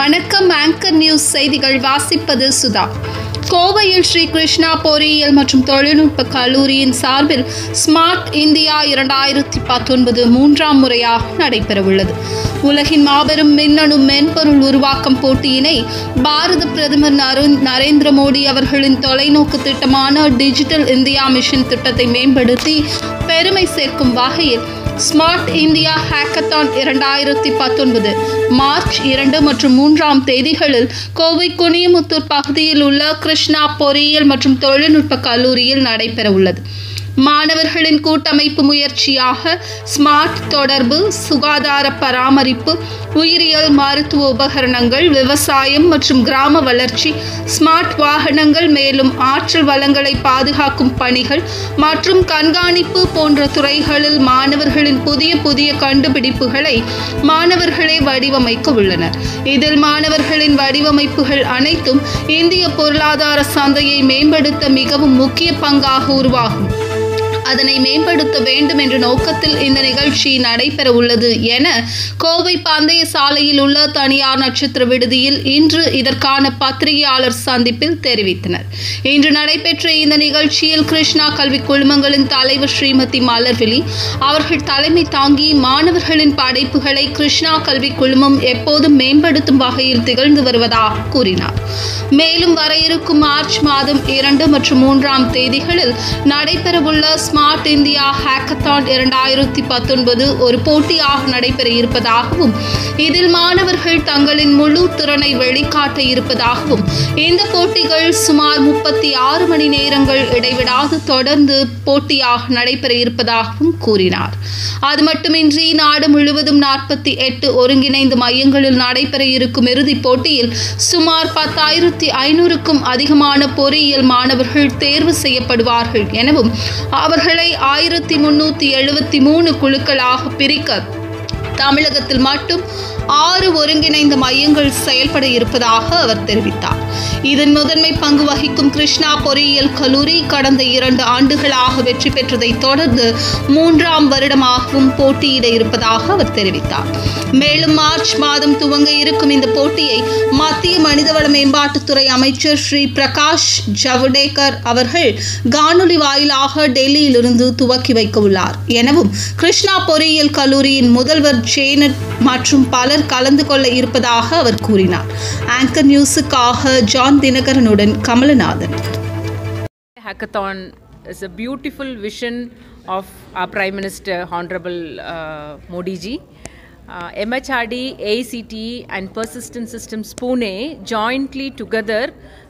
வணக்கம் anchor news செய்திகள் வாசிப்பது சுதா. கோவையில் ஸ்ரீ கிருஷ்ணா பொறியியல் மற்றும் தொழில்நுட்ப கல்லூரியின் சார்பில் ஸ்மார்ட் இந்தியா இரண்டாயிரத்தி பத்தொன்பது மூன்றாம் முறையாக நடைபெறவுள்ளது. உலகின் மாபெரும் மின்னணு மென்பொருள் உருவாக்கம் போட்டியினை பாரத பிரதமர் நரு நரேந்திர மோடி அவர்களின் தொலைநோக்கு திட்டமான டிஜிட்டல் இந்தியா மிஷன் திட்டத்தை மேம்படுத்தி பெருமை சேர்க்கும் வகையில் ஸ்மார்ட் இந்தியா ஹேக்கத்தான் இரண்டாயிரத்தி பத்தொன்பது. மார்ச் இரண்டு மற்றும் மூன்றாம் தேதிகளில் கோவை குனியமுத்தூர் பகுதியில் உள்ள கிருஷ்ணா பொறியியல் மற்றும் தொழில்நுட்ப கல்லூரியில் நடைபெற உள்ளது மாணவர்களின் கூட்டமைப்பு முயற்சியாக ஸ்மார்ட் தொடர்பு சுகாதார பராமரிப்பு உயிரியல் மருத்துவ உபகரணங்கள் விவசாயம் மற்றும் கிராம வளர்ச்சி ஸ்மார்ட் வாகனங்கள் மேலும் ஆற்றல் வளங்களை பாதுகாக்கும் பணிகள் மற்றும் கண்காணிப்பு போன்ற துறைகளில் மாணவர்களின் புதிய புதிய கண்டுபிடிப்புகளை மாணவர்களே வடிவமைக்க உள்ளனர். இதில் மாணவர்களின் வடிவமைப்புகள் அனைத்தும் இந்திய பொருளாதார சந்தையை மேம்படுத்த மிகவும் முக்கிய பங்காக உருவாகும். அதனை மேம்படுத்த வேண்டும் என்ற நோக்கத்தில் இந்த நிகழ்ச்சி நடைபெற உள்ளது என கோவை பந்தய சாலையில் உள்ள தனியார் நட்சத்திர விடுதியில் இன்று இதற்கான பத்திரிகையாளர் சந்திப்பில் தெரிவித்தனர். இன்று நடைபெற்ற இந்த நிகழ்ச்சியில் கிருஷ்ணா கல்வி குழுமங்களின் தலைவர் ஸ்ரீமதி மலர்விழி அவர்கள் தலைமை தாங்கி மாணவர்களின் படைப்புகளை கிருஷ்ணா கல்வி குழுமம் எப்போதும் மேம்படுத்தும் வகையில் திகழ்ந்து வருவதாக கூறினார். மேலும் வர இருக்கும் மார்ச் மாதம் இரண்டு மற்றும் மூன்றாம் தேதிகளில் நடைபெறவுள்ள ஸ்மார்ட் இந்தியா ஹேக்கத்தான் இரண்டாயிரத்தி பத்தொன்பது ஒரு போட்டியாக நடைபெற இருப்பதாகவும் இதில் மாணவர்கள் தங்களின் முழு திறனை வெளிக்காட்ட இருப்பதாகவும் இந்த போட்டிகள் சுமார் முப்பத்தி ஆறு மணி நேரங்கள் இடைவிடாது தொடர்ந்து போட்டியாக நடைபெற இருப்பதாகவும் கூறினார். அது மட்டுமின்றி நாடு முழுவதும் நாற்பத்தி எட்டு ஒருங்கிணைந்த மையங்களில் நடைபெற இருக்கும் இறுதிப் போட்டியில் சுமார் பத்தாயிரத்தி ஐநூறுக்கும் அதிகமான பொறியியல் மாணவர்கள் தேர்வு செய்யப்படுவார்கள் எனவும் அவர்களை ஆயிரத்தி முன்னூத்தி எழுபத்தி மூணு குழுக்களாக பிரிக்க தமிழகத்தில் மட்டும் ஆறு ஒருங்கிணைந்த மையங்கள் செயல்பட இருப்பதாக அவர் தெரிவித்தார். இதன் முதன்மை பங்கு வகிக்கும் கிருஷ்ணா பொறியியல் கல்லூரி கடந்த இரண்டு ஆண்டுகளாக வெற்றி பெற்றதை தொடர்ந்து மூன்றாம் வருடமாகவும் போட்டியிட இருப்பதாக அவர் தெரிவித்தார். மேலும் மார்ச் மாதம் துவங்க இருக்கும் இந்த போட்டியை மத்திய மனிதவள மேம்பாட்டுத்துறை அமைச்சர் ஸ்ரீ பிரகாஷ் ஜவடேகர் அவர்கள் காணொலி வாயிலாக டெல்லியிலிருந்து துவக்கி வைக்க உள்ளார். எனவும் கிருஷ்ணா பொறியியல் கல்லூரியின் முதல்வர் ஜேனட் மற்றும் பலர் கலந்து கொள்ள இருப்பதாக அவர் கூறினார் ஆங்கர் நியூஸுக்காக John தினகரனுடன் Kamalanathan hackathon is a beautiful vision of our Prime Minister, Honorable uh, Modi ji. Uh, MHRD, ACT, and Persistent Systems Pune jointly together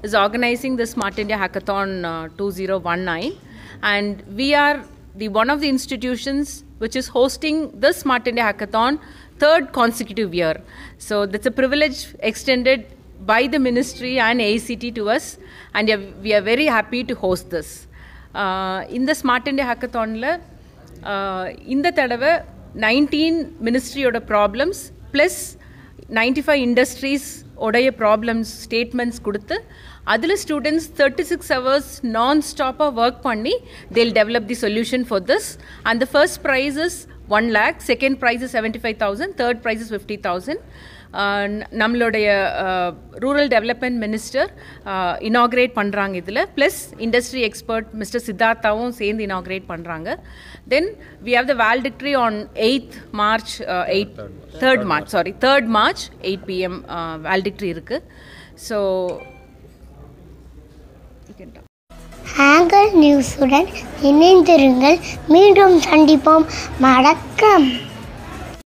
is organizing the Smart India Hackathon uh, 2019, and we are the one of the institutions which is hosting the Smart India Hackathon third consecutive year. So that's a privilege extended by the ministry and ACT to us, and we are- we are very happy to host this. Uh, இந்த smart India ஹேக்கத்தானில் இந்த தடவை nineteen மினிஸ்ட்ரியோட problems plus ninety five industries உடைய problems statements கொடுத்து அதில் students thirty six hours நான் ஸ்டாப்பாக work பண்ணி they'll develop the solution for this and the first prize is one lakh second prize seventy five thousand third prize is fifty thousand நம்மளுடைய rural development minister inaugurate பண்ணுறாங்க இதில். Plus industry expert mister சித்தார்த்தாவும் சேர்ந்து inaugurate பண்ணுறாங்க then we have the valedictory on eighth March eight third March sorry third March eight PM valedictory இருக்குது so நியூஸுடன் இணைந்திருங்கள். மீண்டும் சந்திப்போம். வணக்கம்.